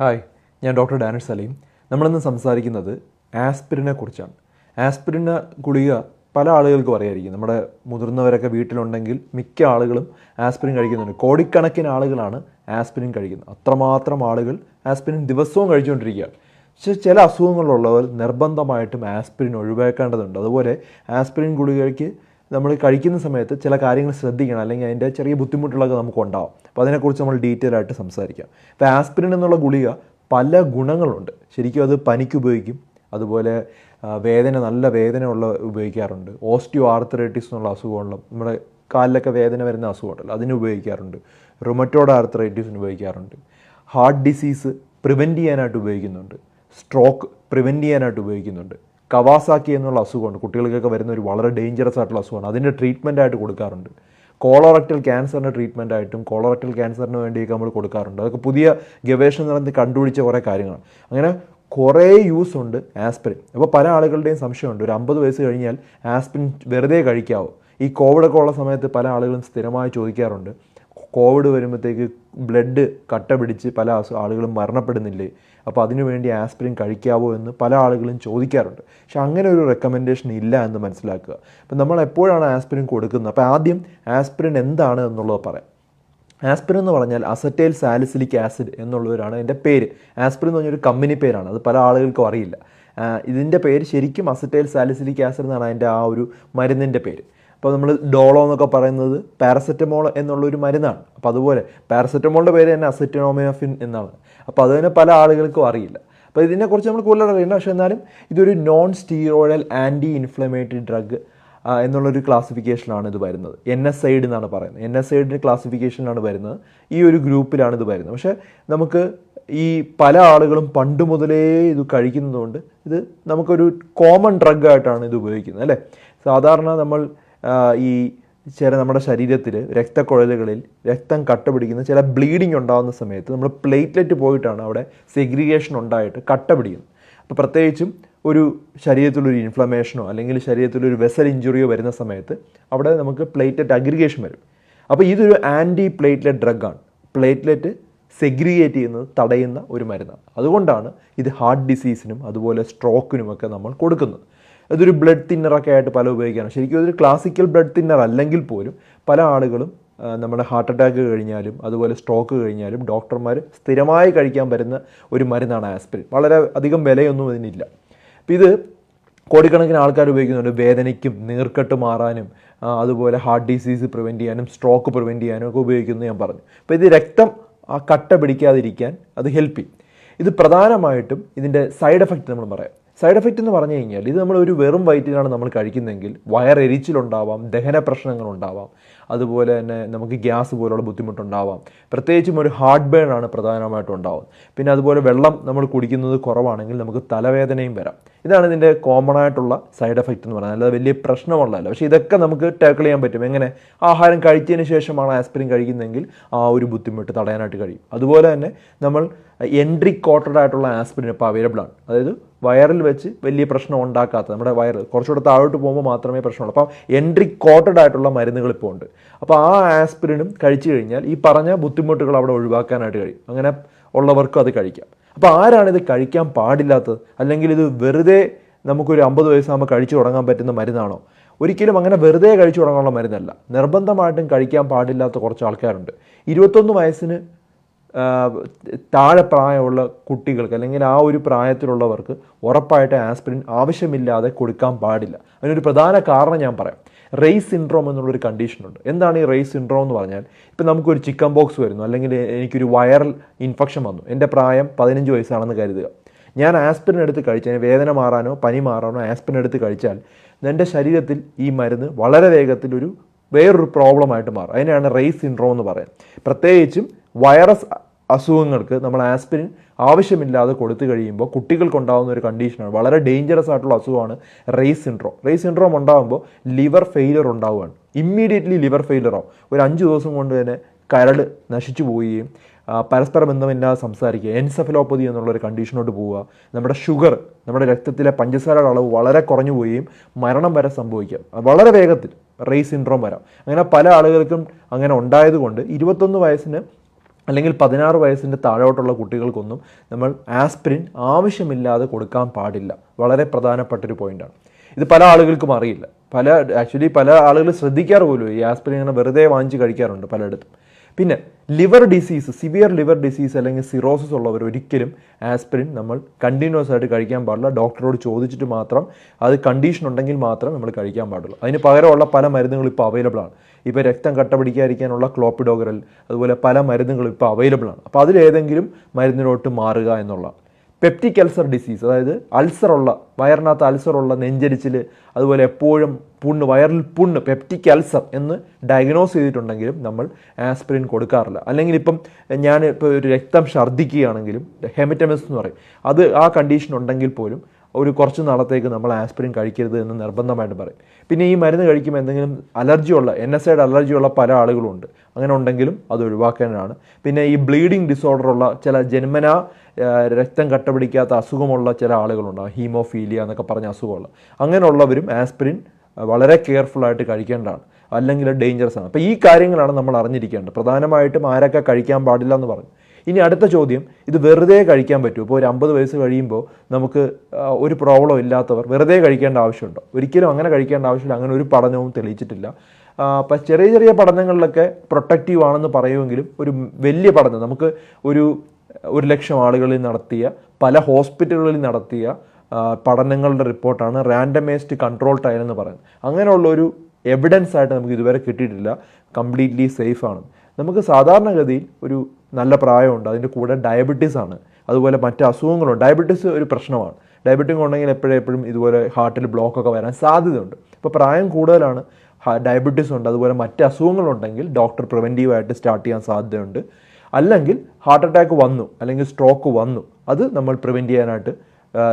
Hi ഞാൻ doctor Danish Saleem. നമ്മളിന്ന് സംസാരിക്കുന്നത് ആസ്പിരിനെ കുറിച്ചാണ്. ആസ്പിരിന് ഗുളിക പല ആളുകൾക്കും അറിയായിരിക്കും നമ്മുടെ മുതിർന്നവരൊക്കെ വീട്ടിലുണ്ടെങ്കിൽ മിക്ക ആളുകളും ആസ്പിരിൻ കഴിക്കുന്നുണ്ട്. കോടിക്കണക്കിന് ആളുകളാണ് ആസ്പിരിൻ കഴിക്കുന്നത്. അത്രമാത്രം ആളുകൾ ആസ്പിരിൻ ദിവസവും കഴിച്ചുകൊണ്ടിരിക്കുകയാണ്. പക്ഷേ ചില അസുഖങ്ങളുള്ളവർ നിർബന്ധമായിട്ടും ആസ്പിരിൻ ഒഴിവാക്കേണ്ടതുണ്ട്. അതുപോലെ ആസ്പിരിൻ ഗുളികയ്ക്ക് നമ്മൾ കഴിക്കുന്ന സമയത്ത് ചില കാര്യങ്ങൾ ശ്രദ്ധിക്കണം. അല്ലെങ്കിൽ അതിന്റെ ചെറിയ ബുദ്ധിമുട്ടുകളൊക്കെ നമുക്ക് ഉണ്ടാവും. അപ്പോൾ അതിനെക്കുറിച്ച് നമ്മൾ ഡീറ്റെയിൽ ആയിട്ട് സംസാരിക്കാം. അപ്പോൾ ആസ്പിരിൻ എന്നുള്ള ഗുളിക പല ഗുണങ്ങളുണ്ട്. ശരിക്കും അത് പനിക്ക് ഉപയോഗിക്കും. അതുപോലെ വേദന നല്ല വേദനയുള്ള ഉപയോഗിക്കാറുണ്ട്. ഓസ്റ്റിയോ ആർത്രൈറ്റിസ് എന്നുള്ള അസുഖമുള്ള നമ്മുടെ കാലിലൊക്കെ വേദന വരുന്ന അസുഖമുണ്ടല്ലോ അതിന് ഉപയോഗിക്കാറുണ്ട്. റുമറ്റോഡ് ആർത്രൈറ്റിസിന് ഉപയോഗിക്കാറുണ്ട്. ഹാർട്ട് ഡിസീസ് പ്രിവെന്റ് ചെയ്യാനായിട്ട് ഉപയോഗിക്കുന്നുണ്ട്. സ്ട്രോക്ക് പ്രിവെന്റ് ചെയ്യാനായിട്ട് ഉപയോഗിക്കുന്നുണ്ട്. കവാസാക്കി എന്നുള്ള അസുഖമുണ്ട്. കുട്ടികൾക്കൊക്കെ വരുന്ന ഒരു വളരെ ഡേഞ്ചറസ് ആയിട്ടുള്ള അസുഖമാണ്. അതിന്റെ ട്രീറ്റ്മെന്റ് ആയിട്ട് കൊടുക്കാറുണ്ട്. കോളറക്റ്റൽ ക്യാൻസറിന്റെ ട്രീറ്റ്മെന്റ് ആയിട്ടും കോളറക്റ്റൽ ക്യാൻസറിന് വേണ്ടിയൊക്കെ നമ്മൾ കൊടുക്കാറുണ്ട്. അതൊക്കെ പുതിയ ഗവേഷണം നടത്തി കണ്ടുപിടിച്ച കുറേ കാര്യങ്ങളാണ്. അങ്ങനെ കുറേ യൂസ് ഉണ്ട് ആസ്പിരിൻ അപ്പോൾ പല ആളുകളുടെയും സംശയമുണ്ട്. ഒരു അമ്പത് വയസ്സ് കഴിഞ്ഞാൽ ആസ്പിരിൻ വെറുതെ കഴിക്കാവോ? ഈ കോവിഡൊക്കെ ഉള്ള സമയത്ത് പല ആളുകളും സ്ഥിരമായി ചോദിക്കാറുണ്ട്. കോവിഡ് വരുമ്പോഴത്തേക്ക് ബ്ലഡ് കട്ട പിടിച്ച് പല ആളുകളും മരണപ്പെടുന്നില്ലേ? അപ്പോൾ അതിനുവേണ്ടി ആസ്പിരിൻ കഴിക്കാവോ എന്ന് പല ആളുകളും ചോദിക്കാറുണ്ട്. പക്ഷെ അങ്ങനെ ഒരു റെക്കമെൻഡേഷൻ ഇല്ല എന്ന് മനസ്സിലാക്കുക. അപ്പം നമ്മൾ എപ്പോഴാണ് ആസ്പിരിൻ കൊടുക്കുന്നത്? അപ്പോൾ ആദ്യം ആസ്പിരിൻ എന്താണ് എന്നുള്ളത് പറയാം. ആസ്പിരിൻ എന്ന് പറഞ്ഞാൽ അസറ്റൈൽ സാലിസിലിക് ആസിഡ് എന്നുള്ളവരാണ് എന്റെ പേര്. ആസ്പിരിൻ എന്ന് പറഞ്ഞൊരു കമ്പനി പേരാണ്. അത് പല ആളുകൾക്കും അറിയില്ല. ഇതിന്റെ പേര് ശരിക്കും അസറ്റൈൽ സാലിസിലിക് ആസിഡ് എന്നാണ് അതിന്റെ ആ ഒരു മരുന്നിന്റെ പേര്. അപ്പോൾ നമ്മൾ ഡോളോ എന്നൊക്കെ പറയുന്നത് പാരസെറ്റമോൾ എന്നുള്ളൊരു മരുന്നാണ്. അപ്പോൾ അതുപോലെ പാരസെറ്റമോളിന്റെ പേര് തന്നെ അസെറ്റിനോമിയോഫിൻ എന്നാണ്. അപ്പോൾ അത് തന്നെ പല ആളുകൾക്കും അറിയില്ല. അപ്പോൾ ഇതിനെക്കുറിച്ച് നമ്മൾ കൂടുതൽ അറിയണ്ട പക്ഷേ എന്നാലും ഇതൊരു non steroidal anti inflammatory drug എന്നുള്ളൊരു ക്ലാസിഫിക്കേഷനാണ് ഇത് വരുന്നത്. എൻ എസ് ഐഡ് എന്നാണ് പറയുന്നത്. എൻ എസ് ഐഡിന്റെ ക്ലാസിഫിക്കേഷനിലാണ് വരുന്നത്. ഈ ഒരു ഗ്രൂപ്പിലാണ് ഇത് വരുന്നത്. പക്ഷേ നമുക്ക് ഈ പല ആളുകളും പണ്ട് മുതലേ ഇത് കഴിക്കുന്നതുകൊണ്ട് ഇത് നമുക്കൊരു കോമൺ ഡ്രഗ് ആയിട്ടാണ് ഇത് ഉപയോഗിക്കുന്നത് അല്ലേ? സാധാരണ നമ്മൾ ഈ ചില നമ്മുടെ ശരീരത്തിൽ രക്തക്കുഴലുകളിൽ രക്തം കട്ട പിടിക്കുന്ന ചില ബ്ലീഡിങ് ഉണ്ടാകുന്ന സമയത്ത് നമ്മൾ പ്ലേറ്റ്ലെറ്റ് പോയിട്ടാണ് അവിടെ സെഗ്രിഗേഷൻ ഉണ്ടായിട്ട് കട്ട പിടിക്കുന്നത് അപ്പോൾ പ്രത്യേകിച്ചും ഒരു ശരീരത്തിലൊരു ഇൻഫ്ലമേഷനോ അല്ലെങ്കിൽ ശരീരത്തിലൊരു വെസൽ ഇഞ്ചുറിയോ വരുന്ന സമയത്ത് അവിടെ നമുക്ക് പ്ലേറ്റ്ലെറ്റ് അഗ്രിഗേഷൻ വരും. അപ്പോൾ ഇതൊരു ആന്റി പ്ലേറ്റ്ലെറ്റ് ഡ്രഗാണ് പ്ലേറ്റ്ലെറ്റ് സെഗ്രിഗേറ്റ് ചെയ്യുന്നത് തടയുന്ന ഒരു മരുന്നാണ്. അതുകൊണ്ടാണ് ഇത് ഹാർട്ട് ഡിസീസിനും അതുപോലെ സ്ട്രോക്കിനുമൊക്കെ നമ്മൾ കൊടുക്കുന്നത്. ഇതൊരു ബ്ലഡ് തിന്നറൊക്കെ ആയിട്ട് പല ഉപയോഗിക്കാണ് ശരിക്കും അതൊരു ക്ലാസിക്കൽ ബ്ലഡ് തിന്നർ അല്ലെങ്കിൽ പോലും പല ആളുകളും നമ്മുടെ ഹാർട്ട് അറ്റാക്ക് കഴിഞ്ഞാലും അതുപോലെ സ്ട്രോക്ക് കഴിഞ്ഞാലും ഡോക്ടർമാർ സ്ഥിരമായി കഴിക്കാൻ വരുന്ന ഒരു മരുന്നാണ് ആസ്പിരിൻ വളരെ അധികം വിലയൊന്നും ഇതിനില്ല. അപ്പോൾ ഇത് കോടിക്കണക്കിന് ആൾക്കാർ ഉപയോഗിക്കുന്നുണ്ട്. വേദനയ്ക്കും നീർക്കെട്ട് മാറാനും അതുപോലെ ഹാർട്ട് ഡിസീസ് പ്രിവെന്റ് ചെയ്യാനും സ്ട്രോക്ക് പ്രിവെന്റ് ചെയ്യാനും ഒക്കെ ഉപയോഗിക്കുന്നു ഞാൻ പറഞ്ഞു. അപ്പോൾ ഇത് രക്തം ആ കട്ട പിടിക്കാതിരിക്കാൻ അത് ഹെൽപ്പ് ചെയ്യും. ഇത് പ്രധാനമായിട്ടും ഇതിന്റെ സൈഡ് എഫക്റ്റ് നമ്മൾ പറയാം. സൈഡ് എഫക്റ്റ് എന്ന് പറഞ്ഞു കഴിഞ്ഞാൽ ഇത് നമ്മൾ ഒരു വെറും വയറ്റിലാണ് നമ്മൾ കഴിക്കുന്നതെങ്കിൽ വയറെരിച്ചിലുണ്ടാവാം ദഹന പ്രശ്നങ്ങളുണ്ടാവാം അതുപോലെ തന്നെ നമുക്ക് ഗ്യാസ് പോലുള്ള ബുദ്ധിമുട്ടുണ്ടാവാം. പ്രത്യേകിച്ചും ഒരു ഹാർട്ട് ബേൺ ആണ് പ്രധാനമായിട്ടും ഉണ്ടാവും പിന്നെ അതുപോലെ വെള്ളം നമ്മൾ കുടിക്കുന്നത് കുറവാണെങ്കിൽ നമുക്ക് തലവേദനയും വരാം. ഇതാണ് ഇതിന്റെ കോമൺ ആയിട്ടുള്ള സൈഡ് എഫക്റ്റ് എന്ന് പറയുന്നത്. അല്ലാതെ വലിയ പ്രശ്നമുള്ളതല്ല. പക്ഷേ ഇതൊക്കെ നമുക്ക് ടാക്കിൾ ചെയ്യാൻ പറ്റും. എങ്ങനെ? ആഹാരം കഴിച്ചതിന് ശേഷമാണ് ആസ്പിരിൻ കഴിക്കുന്നതെങ്കിൽ ആ ഒരു ബുദ്ധിമുട്ട് തടയാനായിട്ട് കഴിയും. അതുപോലെ തന്നെ നമ്മൾ എൻട്രി കോട്ടഡ് ആയിട്ടുള്ള ആസ്പിരിൻ ഇപ്പോൾ അവൈലബിൾ ആണ്. അതായത് വയറിൽ വെച്ച് വലിയ പ്രശ്നം ഉണ്ടാക്കാത്ത നമ്മുടെ വയറ് കുറച്ചുകൂടെ താഴോട്ട് പോകുമ്പോൾ മാത്രമേ പ്രശ്നമുള്ളൂ. അപ്പം എൻട്രി കോട്ടഡ് ആയിട്ടുള്ള മരുന്നുകൾ ഇപ്പോൾ ഉണ്ട്. അപ്പോൾ ആ ആസ്പിരിനും കഴിച്ചു കഴിഞ്ഞാൽ ഈ പറഞ്ഞ ബുദ്ധിമുട്ടുകൾ അവിടെ ഒഴിവാക്കാനായിട്ട് കഴിയും. അങ്ങനെ ഉള്ളവർക്കും അത് കഴിക്കാം. അപ്പോൾ ആരാണ് ഇത് കഴിക്കാൻ പാടില്ലാത്തത്? അല്ലെങ്കിൽ ഇത് വെറുതെ നമുക്കൊരു അമ്പത് വയസ്സാകുമ്പോൾ കഴിച്ചു തുടങ്ങാൻ പറ്റുന്ന മരുന്നാണോ? ഒരിക്കലും അങ്ങനെ വെറുതെ കഴിച്ചു തുടങ്ങാനുള്ള മരുന്നല്ല. നിർബന്ധമായിട്ടും കഴിക്കാൻ പാടില്ലാത്ത കുറച്ച് ആൾക്കാരുണ്ട്. ഇരുപത്തൊന്ന് വയസ്സിന് താഴെ പ്രായമുള്ള കുട്ടികൾക്ക് അല്ലെങ്കിൽ ആ ഒരു പ്രായത്തിലുള്ളവർക്ക് ഉറപ്പായിട്ട് ആസ്പിരിൻ ആവശ്യമില്ലാതെ കൊടുക്കാൻ പാടില്ല. അതിനൊരു പ്രധാന കാരണം ഞാൻ പറയാം. റേസ് സിൻഡ്രോം എന്നുള്ളൊരു കണ്ടീഷനുണ്ട് എന്താണ് ഈ റേസ് സിൻഡ്രോം എന്ന് പറഞ്ഞാൽ ഇപ്പം നമുക്കൊരു ചിക്കൻ ബോക്സ് വരുന്നു അല്ലെങ്കിൽ എനിക്കൊരു വൈറൽ ഇൻഫെക്ഷൻ വന്നു. എന്റെ പ്രായം പതിനഞ്ച് വയസ്സാണെന്ന് കരുതുക. ഞാൻ ആസ്പിരിൻ എടുത്ത് കഴിച്ചാൽ വേദന മാറാനോ പനി മാറാനോ ആസ്പിരിൻ എടുത്ത് കഴിച്ചാൽ എന്റെ ശരീരത്തിൽ ഈ മരുന്ന് വളരെ വേഗത്തിൽ ഒരു വേറൊരു പ്രോബ്ലമായിട്ട് മാറും. അതിനെയാണ് റേസ് സിൻഡ്രോം എന്ന് പറയുന്നത്. പ്രത്യേകിച്ചും വൈറസ് അസുഖങ്ങൾക്ക് നമ്മൾ ആസ്പിരിൻ ആവശ്യമില്ലാതെ കൊടുത്തു കഴിയുമ്പോൾ കുട്ടികൾക്കുണ്ടാകുന്ന ഒരു കണ്ടീഷനാണ്. വളരെ ഡേഞ്ചറസ് ആയിട്ടുള്ള അസുഖമാണ് റേസ് സിൻഡ്രോം റേസ് സിൻഡ്രോം ഉണ്ടാകുമ്പോൾ ലിവർ ഫെയിലർ ഉണ്ടാവുകയാണ്. ഇമ്മീഡിയറ്റ്ലി ലിവർ ഫെയിലറോ ഒരു അഞ്ച് ദിവസം കൊണ്ട് തന്നെ കരട് നശിച്ചു പോവുകയും പരസ്പര ബന്ധമില്ലാതെ സംസാരിക്കുക എൻസെഫലോപ്പതി എന്നുള്ളൊരു കണ്ടീഷനോട്ട് പോവുക നമ്മുടെ ഷുഗർ നമ്മുടെ രക്തത്തിലെ പഞ്ചസാരയുടെ അളവ് വളരെ കുറഞ്ഞു പോവുകയും മരണം വരെ സംഭവിക്കാം. വളരെ വേഗത്തിൽ റേസ് സിൻഡ്രോം വരാം. അങ്ങനെ പല ആളുകൾക്കും അങ്ങനെ ഉണ്ടായതുകൊണ്ട് ഇരുപത്തൊന്ന് വയസ്സിന് അല്ലെങ്കിൽ പതിനാറ് വയസ്സിന്റെ താഴോട്ടുള്ള കുട്ടികൾക്കൊന്നും നമ്മൾ ആസ്പിരിൻ ആവശ്യമില്ലാതെ കൊടുക്കാൻ പാടില്ല. വളരെ പ്രധാനപ്പെട്ടൊരു പോയിന്റാണ് ഇത് പല ആളുകൾക്കും അറിയില്ല. പല ആക്ച്വലി പല ആളുകൾ ശ്രദ്ധിക്കാറ് പോലും ഈ ആസ്പിരിൻ ഇങ്ങനെ വെറുതെ വാങ്ങിച്ച് കഴിക്കാറുണ്ട് പലയിടത്തും. പിന്നെ liver disease severe liver disease അല്ലെങ്കിൽ സിറോസിസ് ഉള്ളവർ ഒരിക്കലും ആസ്പിരിൻ നമ്മൾ കണ്ടിന്യൂസ് ആയിട്ട് കഴിക്കാൻ പാടില്ല. ഡോക്ടറോട് ചോദിച്ചിട്ട് മാത്രം അത് കണ്ടീഷൻ ഉണ്ടെങ്കിൽ മാത്രം നമ്മൾ കഴിക്കാൻ പാടുള്ളൂ. അതിന് പകരമുള്ള പല മരുന്നുകളും ഇപ്പോൾ അവൈലബിൾ ആണ്. ഇപ്പോൾ രക്തം കട്ട പിടിക്കാതിരിക്കാനുള്ള ക്ലോപ്പിഡോഗറൽ അതുപോലെ പല മരുന്നുകളും ഇപ്പോൾ അവൈലബിൾ ആണ്. അപ്പോൾ അതിലേതെങ്കിലും മരുന്നിലോട്ട് മാറുക എന്നുള്ളതാണ് പെപ്റ്റിക് അൾസർ ഡിസീസ് അതായത് അൾസറുള്ള വയറിനകത്ത് അൾസറുള്ള നെഞ്ചരിച്ചിൽ അതുപോലെ എപ്പോഴും പുണ്ണ് വയറിൽ പുണ്ണ് പെപ്റ്റിക് അൾസർ എന്ന് ഡയഗ്നോസ് ചെയ്തിട്ടുണ്ടെങ്കിലും നമ്മൾ ആസ്പിരിൻ കൊടുക്കാറില്ല. അല്ലെങ്കിൽ ഇപ്പം ഞാൻ ഇപ്പോൾ ഒരു രക്തം ഛർദ്ദിക്കുകയാണെങ്കിലും ഹെമറ്റമസ് എന്ന് പറയും. അത് ആ കണ്ടീഷൻ ഉണ്ടെങ്കിൽ പോലും ഒരു കുറച്ച് നാളത്തേക്ക് നമ്മൾ ആസ്പിരിൻ കഴിക്കരുത് എന്ന് നിർബന്ധമായിട്ട് പറയും. പിന്നെ ഈ മരുന്ന് കഴിക്കുമ്പോൾ എന്തെങ്കിലും അലർജിയുള്ള എൻ എസ് ഐയുടെ അലർജിയുള്ള പല ആളുകളുണ്ട്. അങ്ങനെ ഉണ്ടെങ്കിലും അത് ഒഴിവാക്കാനാണ്. പിന്നെ ഈ ബ്ലീഡിങ് ഡിസോർഡർ ഉള്ള ചില ജന്മന രക്തം കട്ടപിടിക്കാത്ത അസുഖമുള്ള ചില ആളുകളുണ്ടാകും ഹീമോഫീലിയ എന്നൊക്കെ പറഞ്ഞ അസുഖമുള്ള. അങ്ങനെയുള്ളവരും ആസ്പിരിൻ വളരെ കെയർഫുള്ളായിട്ട് കഴിക്കേണ്ടതാണ്. അല്ലെങ്കിൽ ഡേഞ്ചറസ് ആണ്. അപ്പോൾ ഈ കാര്യങ്ങളാണ് നമ്മൾ അറിഞ്ഞിരിക്കേണ്ടത്. പ്രധാനമായിട്ടും ആരൊക്കെ കഴിക്കാൻ പാടില്ല എന്ന് പറഞ്ഞു. ഇനി അടുത്ത ചോദ്യം ഇത് വെറുതെ കഴിക്കാൻ പറ്റുമോ? ഇപ്പോൾ ഒരു അമ്പത് വയസ്സ് കഴിയുമ്പോൾ നമുക്ക് ഒരു പ്രോബ്ലം ഇല്ലാത്തവർ വെറുതെ കഴിക്കേണ്ട ആവശ്യമുണ്ടോ? ഒരിക്കലും അങ്ങനെ കഴിക്കേണ്ട ആവശ്യമില്ല അങ്ങനെ ഒരു പഠനവും തെളിയിച്ചിട്ടില്ല. അപ്പം ചെറിയ ചെറിയ പഠനങ്ങളിലൊക്കെ പ്രൊട്ടക്റ്റീവ് ആണെന്ന് പറയുമെങ്കിലും ഒരു വലിയ പഠനം നമുക്ക് ഒരു ഒരു ലക്ഷം ആളുകളിൽ നടത്തിയ പല ഹോസ്പിറ്റലുകളിൽ നടത്തിയ പഠനങ്ങളുടെ റിപ്പോർട്ടാണ് റാൻഡമൈസ്ഡ് കൺട്രോൾ ട്രയൽ എന്ന് പറയുന്നത്. അങ്ങനെയുള്ള ഒരു എവിഡൻസ് ആയിട്ട് നമുക്ക് ഇതുവരെ കിട്ടിയിട്ടില്ല. കംപ്ലീറ്റ്ലി സേഫ് ആണ്. നമുക്ക് സാധാരണഗതിയിൽ ഒരു നല്ല പ്രായമുണ്ട്. അതിന്റെ കൂടെ ഡയബറ്റീസ് ആണ്. അതുപോലെ മറ്റ് അസുഖങ്ങളുണ്ട്. ഡയബറ്റീസ് ഒരു പ്രശ്നമാണ്. ഡയബറ്റിക് ഉണ്ടെങ്കിൽ എപ്പോഴും ഇതുപോലെ ഹാർട്ടിൽ ബ്ലോക്കൊക്കെ വരാൻ സാധ്യതയുണ്ട്. അപ്പോൾ പ്രായം കൂടുതലാണ് ഡയബറ്റീസ് ഉണ്ട്. അതുപോലെ മറ്റ് അസുഖങ്ങളുണ്ടെങ്കിൽ ഡോക്ടർ പ്രിവെന്റീവായിട്ട് സ്റ്റാർട്ട് ചെയ്യാൻ സാധ്യതയുണ്ട്. അല്ലെങ്കിൽ ഹാർട്ട് അറ്റാക്ക് വന്നു അല്ലെങ്കിൽ സ്ട്രോക്ക് വന്നു. അത് നമ്മൾ പ്രിവെന്റ് ചെയ്യാനായിട്ട്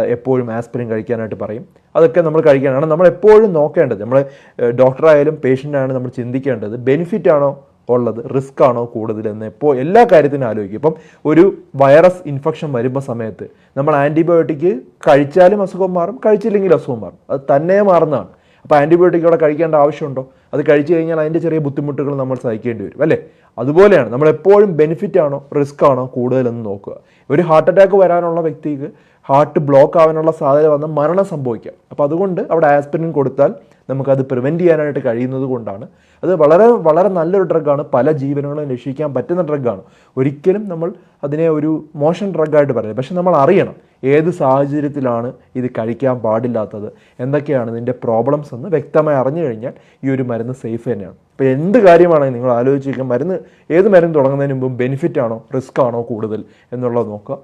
എപ്പോഴും ആസ്പിരിൻ കഴിക്കാനായിട്ട് പറയും. അതൊക്കെ നമ്മൾ കഴിക്കാനാണ്. നമ്മൾ എപ്പോഴും നോക്കേണ്ടത്. നമ്മൾ ഡോക്ടറായാലും പേഷ്യന്റായാലും നമ്മൾ ചിന്തിക്കേണ്ടത് ബെനിഫിറ്റ് ആണോ ഉള്ളത് റിസ്ക് ആണോ കൂടുതൽ എന്ന് ഇപ്പോൾ എല്ലാ കാര്യത്തിനും ആലോചിക്കും. ഇപ്പം ഒരു വൈറസ് ഇൻഫെക്ഷൻ വരുമ്പോൾ സമയത്ത് നമ്മൾ ആന്റിബയോട്ടിക് കഴിച്ചാലും അസുഖം മാറും കഴിച്ചില്ലെങ്കിലും അസുഖം മാറും. അത് തന്നെ മാറുന്നതാണ്. അപ്പോൾ ആന്റിബയോട്ടിക് അവിടെ കഴിക്കേണ്ട ആവശ്യമുണ്ടോ? അത് കഴിച്ചു കഴിഞ്ഞാൽ അതിന്റെ ചെറിയ ബുദ്ധിമുട്ടുകൾ നമ്മൾ സഹിക്കേണ്ടി വരും അല്ലേ? അതുപോലെയാണ് നമ്മൾ എപ്പോഴും ബെനിഫിറ്റ് ആണോ റിസ്ക് ആണോ കൂടുതലെന്ന് നോക്കുക. ഒരു ഹാർട്ട് അറ്റാക്ക് വരാനുള്ള വ്യക്തിക്ക് ഹാർട്ട് ബ്ലോക്ക് ആവാനുള്ള സാധ്യത വന്ന് മരണം സംഭവിക്കാം. അപ്പോൾ അതുകൊണ്ട് അവിടെ ആസ്പിരിൻ കൊടുത്താൽ നമുക്കത് പ്രിവെന്റ് ചെയ്യാനായിട്ട് കഴിയുന്നത് കൊണ്ടാണ്. അത് വളരെ വളരെ നല്ലൊരു ഡ്രഗാണ് പല ജീവനുകളും രക്ഷിക്കാൻ പറ്റുന്ന ഡ്രഗാണ് ഒരിക്കലും നമ്മൾ അതിനെ ഒരു മോശം ഡ്രഗായിട്ട് പറയുന്നത് പക്ഷെ നമ്മൾ അറിയണം ഏത് സാഹചര്യത്തിലാണ് ഇത് കഴിക്കാൻ പാടില്ലാത്തത്. എന്തൊക്കെയാണ് ഇതിന്റെ പ്രോബ്ലംസ് എന്ന് വ്യക്തമായി അറിഞ്ഞു കഴിഞ്ഞാൽ ഈ ഒരു മരുന്ന് സേഫ് തന്നെയാണ്. അപ്പോൾ എന്ത് കാര്യമാണെങ്കിൽ നിങ്ങൾ ആലോചിച്ചിരിക്കുക മരുന്ന് ഏത് മരുന്ന് തുടങ്ങുന്നതിന് മുമ്പ് ബെനിഫിറ്റ് ആണോ റിസ്ക് ആണോ കൂടുതൽ എന്നുള്ളത് നോക്കുക.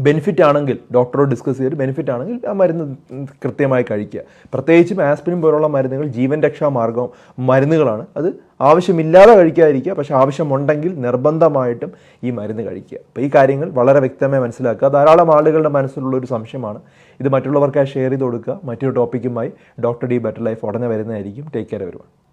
ബെനിഫിറ്റ് ആണെങ്കിൽ ഡോക്ടറോട് ഡിസ്കസ് ചെയ്തിട്ട് ബെനിഫിറ്റ് ആണെങ്കിൽ ആ മരുന്ന് കൃത്യമായി കഴിക്കുക. പ്രത്യേകിച്ചും ആസ്പിരിൻ പോലുള്ള മരുന്നുകൾ ജീവൻ രക്ഷാ മാർഗം മരുന്നുകളാണ്. അത് ആവശ്യമില്ലാതെ കഴിക്കാതിരിക്കുക പക്ഷേ ആവശ്യമുണ്ടെങ്കിൽ നിർബന്ധമായിട്ടും ഈ മരുന്ന് കഴിക്കുക. അപ്പോൾ ഈ കാര്യങ്ങൾ വളരെ വ്യക്തമായി മനസ്സിലാക്കുക. ധാരാളം ആളുകളുടെ മനസ്സിലുള്ള ഒരു സംശയമാണ്. ഇത് മറ്റുള്ളവർക്കായി ഷെയർ ചെയ്ത് കൊടുക്കുക. മറ്റൊരു ടോപ്പിക്കുമായി ഡോക്ടർ ഡി ബെറ്റർ ലൈഫ് ഉടനെ വരുന്നതായിരിക്കും. ടേക്ക് കെയർ വരുവാണ്